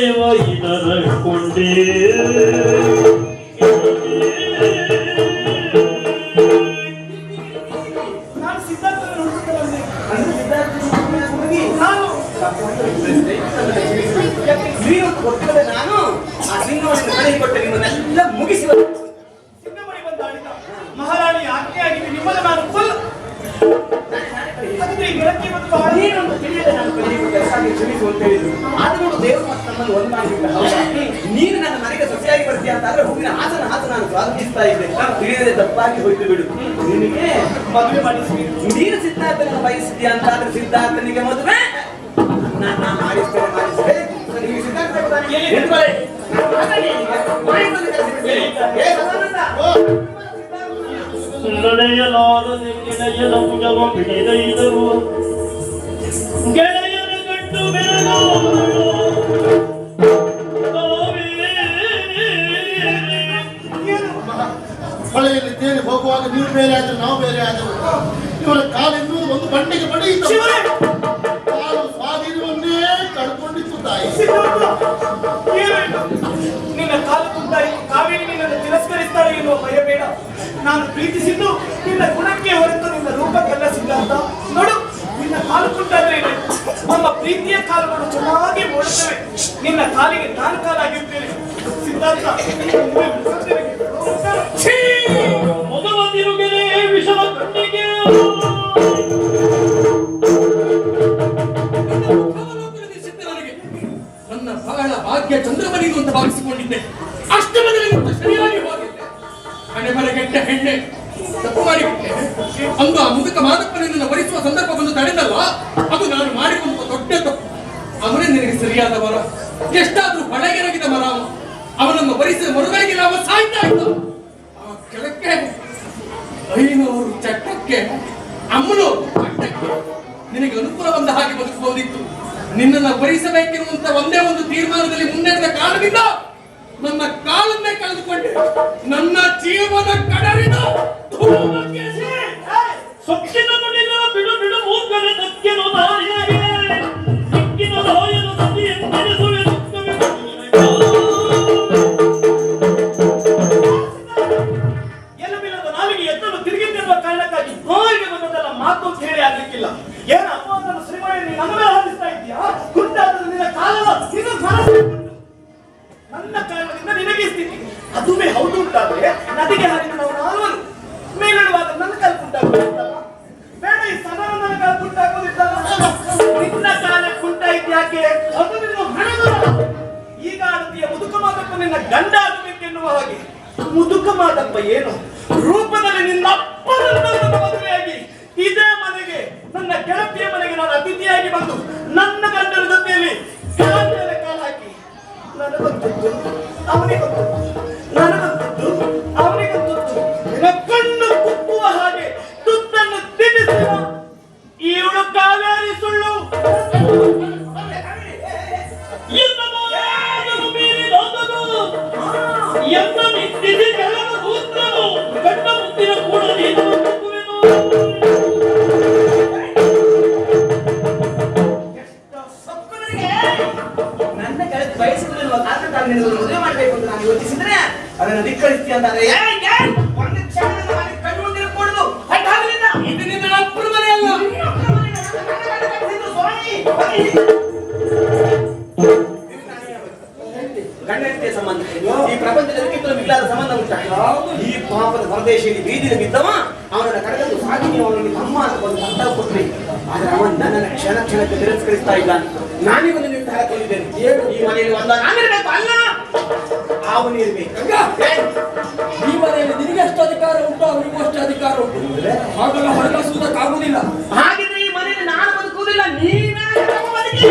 ದೇವ ಇದರ ಕೊಂಡೇ ಈ ಗೆಳತಿ ಮತ್ತು ತಿಳಿಯದೆ ನಾನು ಕಳುಹಿಕೊಟ್ಟೆ ಹಾಗೆ ಕ್ಷಮಿಸು ಅಂತ ಹೇಳಿದ್ರು. ಆದರೂ ದೇವರು ಮತ್ತು ನಮ್ಮನ್ನು ಒಂದು ನೀನು ನನ್ನ ಮನೆಗೆ ಸೊಸೆಯಾಗಿ ಬರ್ತೀಯ ಅಂತ ಆದ್ರೆ ಹೂವಿನ ಹಾಸನ ನಾನು ಸ್ವಾಗತಿಸ್ತಾ ಇದ್ದೆ. ನಾನು ತಿಳಿಯದೆ ತಪ್ಪಾಗಿ ಹೋಯ್ತು ಬಿಡು. ನಿನಗೆ ಮದುವೆ ಮಾಡಿಸ್ಬೇಕು ನೀನು ಸಿದ್ಧಾರ್ಥನ ಬಯಸಿದ್ಯಾ ಅಂತ ಆದ್ರೆ ಸಿದ್ಧಾರ್ಥನಿಗೆ ಮದುವೆ? ನಾನು ಮಾಡಿಸ್ತೇನೆ ಸಿದ್ಧಾರ್ಥ. ಎಲ್ಲಿ? ಗೆಳೆಯನ ಭುಜವ ಬಿಡಿದೈದರು ಗೆಳೆಯನ ಗಂಟು ಹೊಳೆಯಲ್ಲಿ ತೇಲಿ ಹೋಗುವಾಗ ನೀವು ಬೇರೆ ಆದ್ರೆ ನಾವು ಬೇರೆ ಆದವು ಇವರ ಕಾಲೆನ್ನುವುದು ಒಂದು ಬಂಡೆಗೆ ಬಡಿಯಿತು. ಭಯ ಬೇಡ. ನಾನು ಪ್ರೀತಿಸಿದ್ದು ನಿನ್ನ ಗುಣಕ್ಕೆ ಹೊರತು ನಿನ್ನ ರೂಪಕ್ಕೆಲ್ಲ ಸಿದ್ಧಾಂತ ನೋಡು, ನಿನ್ನ ಕಾಲು ಕುಂಟಾದ್ರೆ ನಮ್ಮ ಪ್ರೀತಿಯ ಕಾಲುಗಳು ಚೆನ್ನಾಗಿ ಓಡುತ್ತವೆ ನಿನ್ನ ಕಾಲಿಗೆ ನಾನು ಕಾಲಾಗಿರ್ತೇನೆ ಸಿದ್ಧಾಂತ ಮೊದಲ ನನ್ನ ಬಹಳ ಭಾಗ್ಯ ಚಂದ್ರಮನಿಗೂ ಅಂತ ಭಾವಿಸಿಕೊಂಡಿದ್ದೆ. ಅಷ್ಟಮದಲ್ಲಿ ಸರಿಯಾಗಿ ಹೋಗಿದ್ದೆ ಹಣೆ ಬರಗೆಟ್ಟ ಹೆಣ್ಣೆ ತಪ್ಪು ಮಾಡಿಬಿಟ್ಟೆ ಅಂದು ಆ ಮುಗಿತ ಮಾದಪ್ಪನನ್ನು ವರಿಸುವ ಸಂದರ್ಭ ಬಂದು ತಡೆದಲ್ಲ ಅದು ನಾನು ಮಾಡಿಕೊಂಡು ದೊಡ್ಡ ತಪ್ಪು. ಅವನೇ ನಿನಗೆ ಸರಿಯಾದ ಮರ. ಎಷ್ಟಾದ್ರೂ ಹೊಳೆಗೆರಗಿದ ಮರ ಅವನು ಅವನನ್ನು ವರಿಸಿದ ಮರುಗಳಿಗೆ ಅವ ಸಾಯ್ತಾ ಇದ್ದ ಆ ಕೆಳಕ್ಕೆ ಐನೂರು ಚಟ್ಟಕ್ಕೆ ಅಮ್ಮನು ನಿನಗೆ ಅನುಕೂಲ ಬಂದ ಹಾಗೆ ಬದುಕಬಹುದಿತ್ತು. ನಿನ್ನನ್ನು ಭರಿಸಬೇಕೆನ್ನುವಂತ ಒಂದೇ ಒಂದು ತೀರ್ಮಾನದಲ್ಲಿ ಮುನ್ನಡೆದ ಕಾರಣದಿಂದ ನನ್ನ ಕಾಲನ್ನೇ ಕಳೆದುಕೊಂಡೆ. ನನ್ನ ಜೀವನ ಧೂಮಕೇಶಿ! ಸೊಕ್ಕಿನ ನುಡಿಗ ಬಿಡು ಬಿಡು ನಾಲಿಗೆ ಮಾತು ಅಂತ ಹೇಳಿ ಆಗ್ಲಿಕ್ಕಿಲ್ಲ. ಮೇಲೆ ಉಂಟಾದ್ರೆ ನದಿಗೆ ಹರಿದು ನಾವು ನಾಲ್ವರು ಮೇಲಿಡುವಾಗ ನನ್ನ ಕಾಲು ಕುಂಟಾಗುತ್ತಲ್ಲ ಬೇಡ, ಈ ಸದನ ನನ್ನ ಕಾಲು ಕುಂಟಾಗೋದಿತ್ತಲ್ಲ ನಿನ್ನ ಕಾಲಕ್ಕೆ ಕುಂಟಾಯ್ತು ಯಾಕೆ ಅದು ಈಗ ಆಡ್ತೀಯ ಮುದುಕ ಮಾದಪ್ಪ ನಿನ್ನ ಗಂಡ ಆಗಬೇಕೆನ್ನುವ ಹಾಗೆ. ಮುದುಕ ಮಾದಪ್ಪ ಏನು? ರೂಪದಲ್ಲಿ ನಿನ್ನ ಅಪ್ಪನನ್ನ ನನ್ನ ಮದುವೆಯಾಗಿ, ಇದೇ ಮನೆಗೆ, ನನ್ನ ಗೆಳತಿಯ ಮನೆಗೆ ನಾನು ಅತಿಥಿಯಾಗಿ ಬಂದು ನನ್ನ ಗಂಡನ ಜೊತೆಯಲ್ಲಿ ಕಾಲ ಹಾಕಿ, ನನಗೊಂದು ಅವನಿಗೊಂದದ್ದು ನನ್ನ ಅಂತಾರೆ ಒಂದು ಮದುವೆ ಮಾಡ್ಬೇಕು ಅಂತ ನಾನು ಯೋಚಿಸಿದ್ರೆ ಅದನ್ನು ಧಿಕ್ಕರಿಸ್ತೀಯ ಅಂತಾದ್ರೆ ಗಂಡ ಹೆಂಡತಿಯ ಸಂಬಂಧ ಈ ಪ್ರಪಂಚದಲ್ಲಿ ಮಿಗಿಲಾದ ಸಂಬಂಧ ಉಂಟ. ಈ ಪಾಪದ ಹೊರದೇಶದಲ್ಲಿ ಬೀದಿಗೆ ಬಿದ್ದವ, ಅವನನ್ನು ಕಡೆದು ಸಾಗಿ ನೀವು ಅವನಿಗೆ ತಮ್ಮ ಅಂತ ಒಂದು ಸಂತಾಪ ಕೊಟ್ರಿ. ಆದರೆ ಅವನು ನನ್ನನ್ನು ಕ್ಷಣ ಕ್ಷಣಕ್ಕೆ ತಿರಸ್ಕರಿಸ್ತಾ ಇಲ್ಲ. ನಾನೀಗ ಒಂದು ನಿರ್ಧಾರ ತಂದಿದ್ದೇನೆ ಈ ಮನೆಯಲ್ಲಿ ಬಂದ ನಾನಿರ್ಬೇಕು ಅಲ್ಲ ಅವನಿರ್ಬೇಕು ಈ ಮನೆಯಲ್ಲಿ ನಿನಗೆ ಎಷ್ಟು ಅಧಿಕಾರ ಉಂಟು, ಅವನಿಗೂ ಅಷ್ಟು ಅಧಿಕಾರ ಉಂಟು. ಹಾಗೆಲ್ಲ ಹೊರಗಾಸುವುದಕ್ಕಾಗುವುದಿಲ್ಲ ಹಾಗಿದ್ರೆ ಈ ಮನೆಯಲ್ಲಿ ನಾನು ಬದುಕುವುದಿಲ್ಲ. ನೀವೇ ಬದುಕಿ